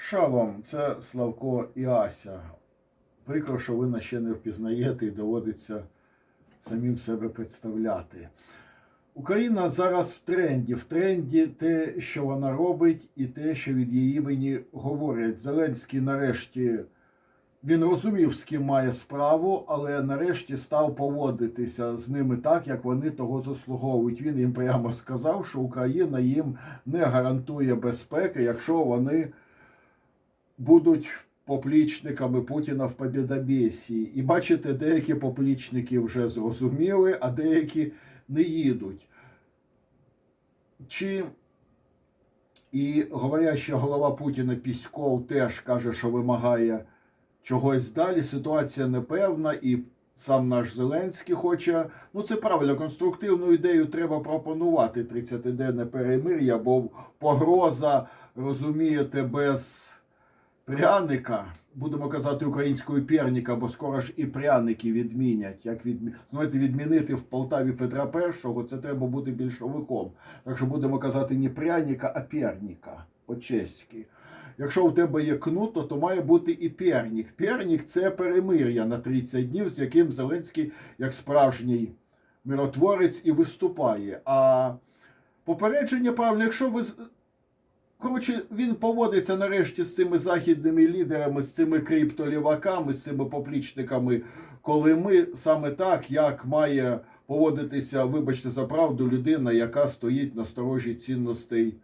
Шалом, це Славко і Ася. Прикро, що ви нас ще не впізнаєте і доводиться самим себе представляти. Україна зараз в тренді. В тренді те, що вона робить, і те, що від її імені говорять. Зеленський нарешті він розумів, з ким має справу, але нарешті став поводитися з ними так, як вони того заслуговують. Він їм прямо сказав, що Україна їм не гарантує безпеки, якщо вони будуть поплічниками Путіна в Побєдобєсії. І бачите, деякі поплічники вже зрозуміли, а деякі не їдуть. Чи і говорять, що голова Путіна Піськов теж каже, що вимагає чогось далі. Ситуація непевна, і сам наш Зеленський хоче. Ну це правильно, конструктивну ідею треба пропонувати 30-денне перемир'я, бо погроза, розумієте, без пряника, будемо казати українською перніка, бо скоро ж і пряники відмінять. Як відмі... знаєте, відмінити в Полтаві Петра І, це треба бути більшовиком. Так що будемо казати не пряника, а перніка по-чеськи. Якщо у тебе є кнуто, то має бути і пернік. Пернік це перемир'я на 30 днів, з яким Зеленський, як справжній миротворець, і виступає. А попередження правильно, якщо ви. Коротше, він поводиться нарешті з цими західними лідерами, з цими криптоліваками, з цими поплічниками, коли ми саме так, як має поводитися, вибачте за правду, людина, яка стоїть на сторожі цінностей.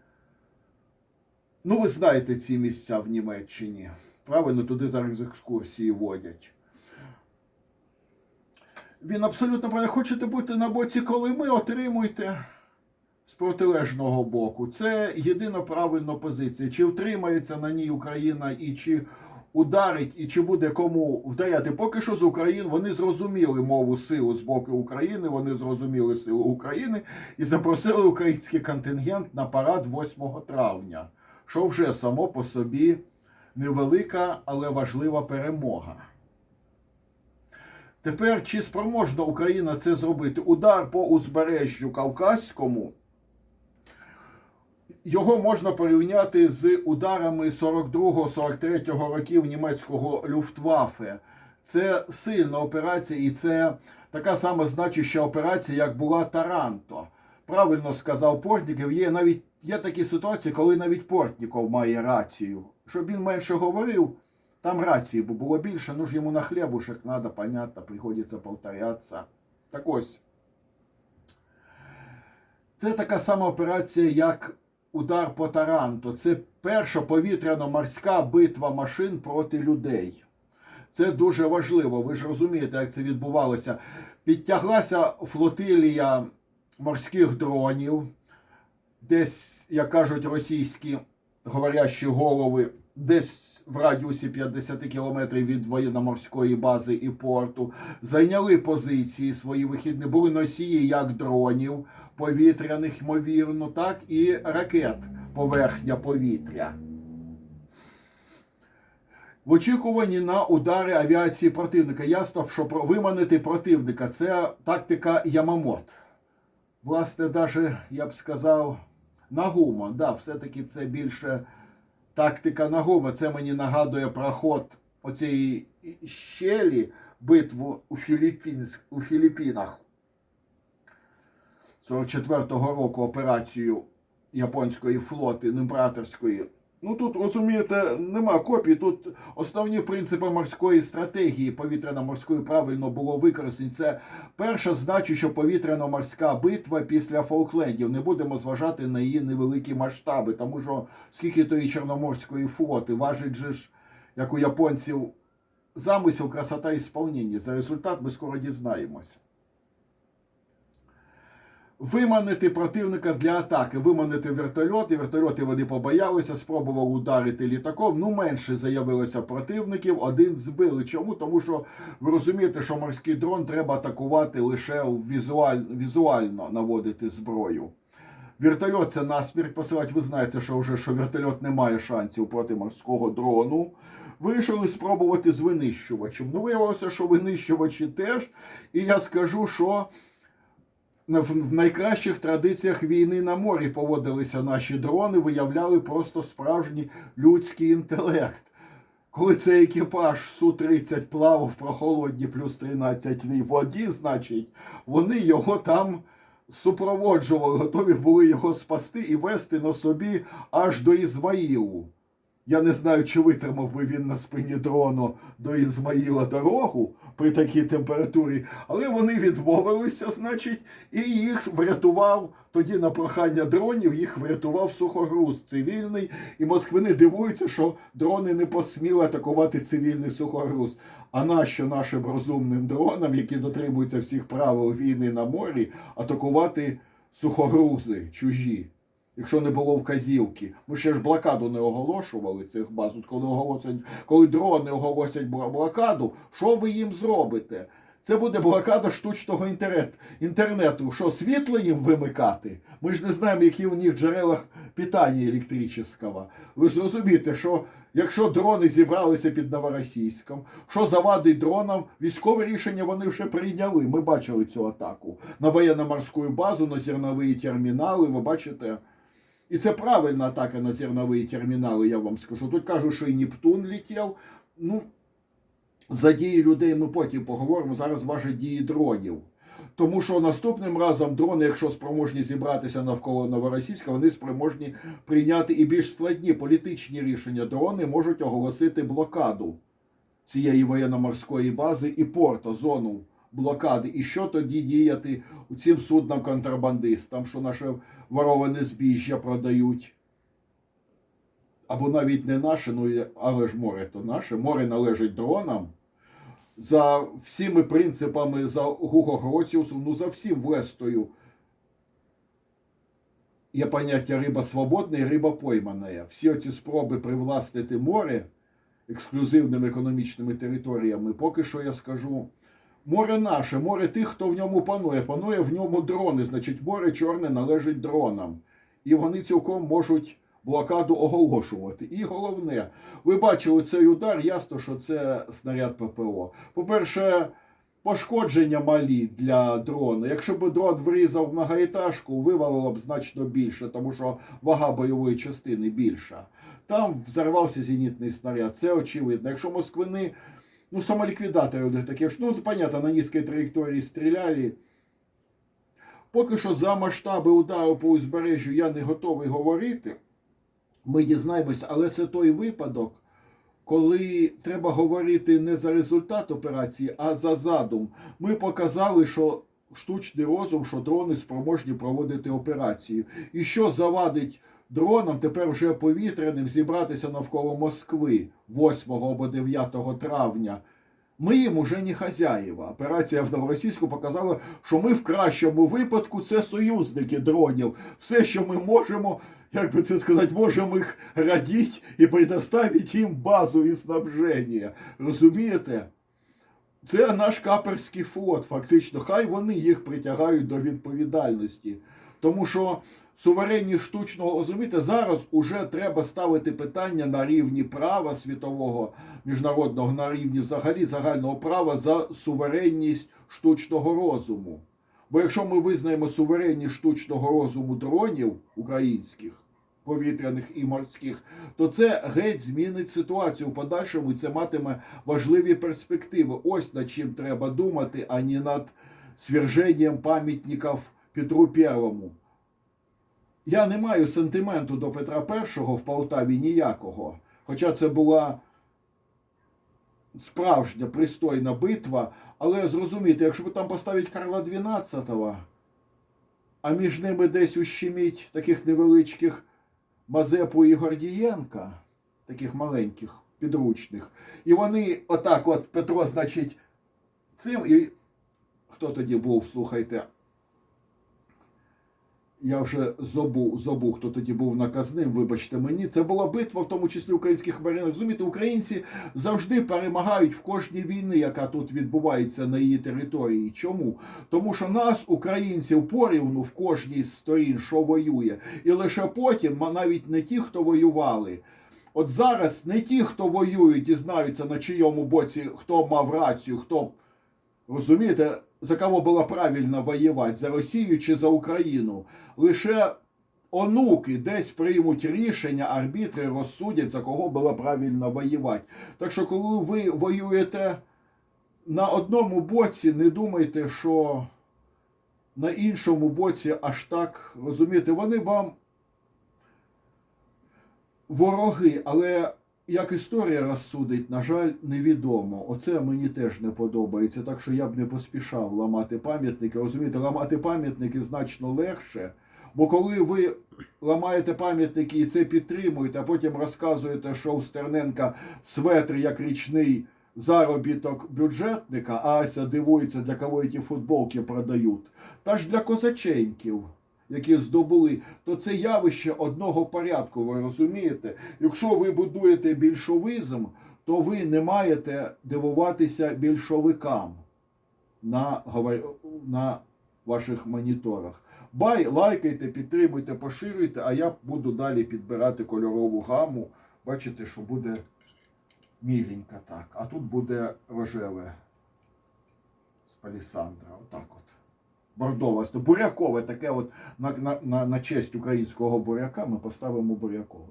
Ну, ви знаєте ці місця в Німеччині. Правильно, туди зараз екскурсії водять. Він абсолютно правильно. Хочете бути на боці, коли ми отримуйте з протилежного боку. Це єдина правильна позиція. Чи втримається на ній Україна і чи ударить, і чи буде кому вдаряти. Поки що з України вони зрозуміли мову силу з боку України, вони зрозуміли силу України і запросили український контингент на парад 8 травня, що вже само по собі невелика, але важлива перемога. Тепер чи спроможна Україна це зробити? Удар по узбережжю Кавказькому. Його можна порівняти з ударами 42-43 років німецького Люфтваффе. Це сильна операція, і це така сама значуща операція, як була Таранто. Правильно сказав Портніков, є навіть є такі ситуації, коли навіть Портніков має рацію. Щоб він менше говорив, там рації бо було більше, ну ж йому на хлібушек треба, понятно, приходиться повторятися. Так ось. Це така сама операція, як удар по Таранто. Це перша повітряно-морська битва машин проти людей. Це дуже важливо. Ви ж розумієте, як це відбувалося. Підтяглася флотилія морських дронів, десь, як кажуть російські говорящі голови, десь в радіусі 50 кілометрів від воєнно-морської бази і порту, зайняли позиції свої вихідні, були носії як дронів повітряних, ймовірно, так і ракет поверхня повітря. В очікуванні на удари авіації противника. Ясно, що виманити противника це тактика Ямамот. Власне, навіть, я б сказав, Нагума. Да, все-таки це більше тактика Нагума. Це мені нагадує проход оцієї щелі битву у, Філіппінськ, у Філіппінах 44-го року операцію японської флоти, імператорської. Ну тут розумієте, нема копій. Тут основні принципи морської стратегії повітряно-морської правильно було використані. Це перша значуща повітряно-морська битва після Фолклендів. Не будемо зважати на її невеликі масштаби, тому що скільки тої чорноморської флоти важить же ж, як у японців, замисел, красота і сповнення. За результат ми скоро дізнаємося. Виманити противника для атаки, виманити вертольоти. Вертольоти вони побоялися, спробували ударити літаком. Ну, менше заявилося противників, один збили. Чому? Тому що ви розумієте, що морський дрон треба атакувати лише візуаль... візуально наводити зброю. Вертольот це насмерть посилати. Ви знаєте, що вже що вертольот не має шансів проти морського дрону. Вирішили спробувати з винищувачем. Ну, виявилося, що винищувачі теж. І я скажу, що в найкращих традиціях війни на морі поводилися наші дрони, виявляли просто справжній людський інтелект. Коли цей екіпаж Су-30 плавав прохолодні плюс 13 в воді, значить, вони його там супроводжували, готові були його спасти і вести на собі аж до Ізмаїлу. Я не знаю, чи витримав би він на спині дрону до Ізмаїла дорогу при такій температурі, але вони відмовилися, значить, і їх врятував тоді на прохання дронів, їх врятував сухогруз цивільний. І москвини дивуються, що дрони не посміли атакувати цивільний сухогруз. А нащо нашим розумним дронам, які дотримуються всіх правил війни на морі, атакувати сухогрузи чужі? Якщо не було вказівки, ми ще ж блокаду не оголошували цих баз. От коли оголосять, коли дрони оголосять блокаду, що ви їм зробите? Це буде блокада штучного інтернет, інтернету. Що світло їм вимикати? Ми ж не знаємо, які у них джерела питання електричного. Ви ж розумієте, що якщо дрони зібралися під Новоросійськом, що завадить дронам, військове рішення вони вже прийняли. Ми бачили цю атаку на воєнно-морську базу, на зернові термінали. Ви бачите. І це правильна атака на зернові термінали, я вам скажу. Тут кажуть, що і Нептун летів. Ну, за дії людей ми потім поговоримо. Зараз важать дії дронів. Тому що наступним разом дрони, якщо спроможні зібратися навколо Новоросійська, вони спроможні прийняти і більш складні політичні рішення. Дрони можуть оголосити блокаду цієї воєнно-морської бази і порту, зону блокади. І що тоді діяти цим суднам контрабандистам, що наше вороване збіжжя продають? Або навіть не наше, ну але ж море то наше. Море належить дронам. За всіми принципами за Гуго Гроціусу, ну за всім Вестою. Є поняття риба свободна і риба поймана. Всі оці спроби привласнити море ексклюзивними економічними територіями, поки що я скажу. Море наше, море тих, хто в ньому панує. Панує в ньому дрони, значить, море чорне належить дронам. І вони цілком можуть блокаду оголошувати. І головне, ви бачили цей удар, ясно, що це снаряд ППО. По-перше, пошкодження малі для дрона. Якщо б дрон врізав в многоетажку, вивалило б значно більше, тому що вага бойової частини більша. Там взорвався зенітний снаряд, це очевидно. Якщо москвини, ну самоліквідатори них такі, ну, понятно, на низькій траєкторії стріляли. Поки що за масштаби удару по узбережжю я не готовий говорити. Ми дізнаємося, але це той випадок, коли треба говорити не за результат операції, а за задум. Ми показали, що штучний розум, що дрони спроможні проводити операцію. І що завадить дронам, тепер вже повітряним, зібратися навколо Москви 8 або 9 травня. Ми їм уже не хазяїва. Операція в Новоросійську показала, що ми в кращому випадку це союзники дронів. Все, що ми можемо, як би це сказати, можемо їх радіти і предоставити їм базу і снабження. Розумієте? Це наш каперський флот, фактично. Хай вони їх притягають до відповідальності. Тому що суверенність штучного розумієте, зараз уже треба ставити питання на рівні права світового, міжнародного, на рівні взагалі загального права за суверенність штучного розуму. Бо якщо ми визнаємо суверенність штучного розуму дронів українських, повітряних і морських, то це геть змінить ситуацію в подальшому, і це матиме важливі перспективи. Ось над чим треба думати, а не над сверженням пам'ятників Петру Первому. Я не маю сентименту до Петра І в Полтаві ніякого. Хоча це була справжня пристойна битва, але зрозумійте, якщо там поставить Карла XII, а між ними десь ущеміть таких невеличких Мазепу і Гордієнка, таких маленьких, підручних, і вони отак, от Петро, значить, цим і хто тоді був, слухайте. Я вже забув, забув, хто тоді був наказним, вибачте мені. Це була битва, в тому числі українських марінок. Розумієте, українці завжди перемагають в кожній війні, яка тут відбувається на її території. Чому? Тому що нас, українців, порівну в кожній з сторін, що воює. І лише потім, а навіть не ті, хто воювали. От зараз не ті, хто воюють, дізнаються, на чийому боці хто мав рацію, хто Розумієте, за кого було правильно воювати, за Росію чи за Україну. Лише онуки десь приймуть рішення, арбітри розсудять, за кого було правильно воювати. Так що, коли ви воюєте на одному боці, не думайте, що на іншому боці аж так розумієте, вони вам вороги, але як історія розсудить, на жаль, невідомо. Оце мені теж не подобається. Так що я б не поспішав ламати пам'ятники. Розумієте, ламати пам'ятники значно легше. Бо коли ви ламаєте пам'ятники і це підтримуєте, а потім розказуєте, що у Стерненка светр як річний заробіток бюджетника, а Ася дивується, для кого ці футболки продають. Та ж для козаченьків, які здобули, то це явище одного порядку, ви розумієте? Якщо ви будуєте більшовизм, то ви не маєте дивуватися більшовикам на, на ваших моніторах. Бай, лайкайте, підтримуйте, поширюйте, а я буду далі підбирати кольорову гаму. Бачите, що буде міленько так. А тут буде рожеве з палісандра. Отак от. Бордове, бурякове, таке от на, на, на, на честь українського буряка ми поставимо бурякове.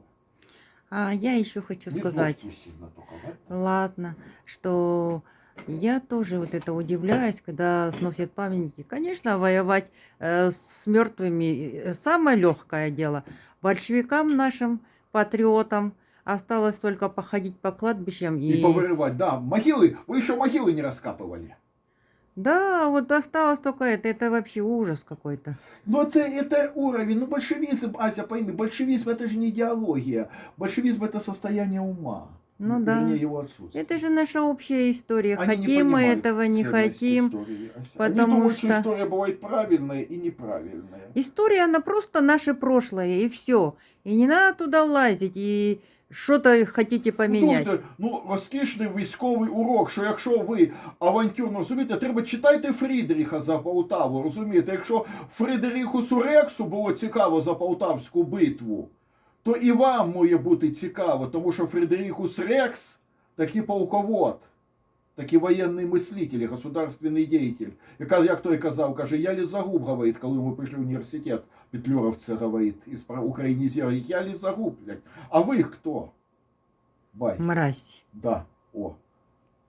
А я еще хочу Не сказать, сильно ладно, что я тоже вот это удивляюсь, когда сносят памятники. Конечно, воевать э, с мертвыми э, самое легкое дело. Большевикам нашим, патриотам, осталось только походить по кладбищам И и... повырывать, да. Могилы, вы еще могилы не раскапывали. Да, вот осталось только это. Это вообще ужас какой-то. Но это, это уровень, ну большевизм, Ася, пойми, большевизм это же не идеология. Большевизм это состояние ума. Ну да. Вернее, его отсутствие. Это же наша общая история. Они хотим мы этого, не хотим. истории, потому Они думают, что- что история бывает правильная и неправильная. История, она просто наше прошлое, и все. И не надо туда лазить, и что-то хотите поміняти? Ну, слухайте, ну розкішний військовий урок, що якщо ви авантюрно розумієте, треба читайте Фрідріха за Полтаву, розумієте? Якщо Фрідріху Сурексу було цікаво за Полтавську битву, то і вам має бути цікаво, тому що Фрідріхус Рекс такий полковод, такий воєнний мислитель, государственний діятель. Яка, як той казав, каже, я лізагуб, говорить, коли ми прийшли в університет, Петлюров це говорить, із українізів, я лізагуб, блядь. А ви хто? Бай. Мразь. Да, о.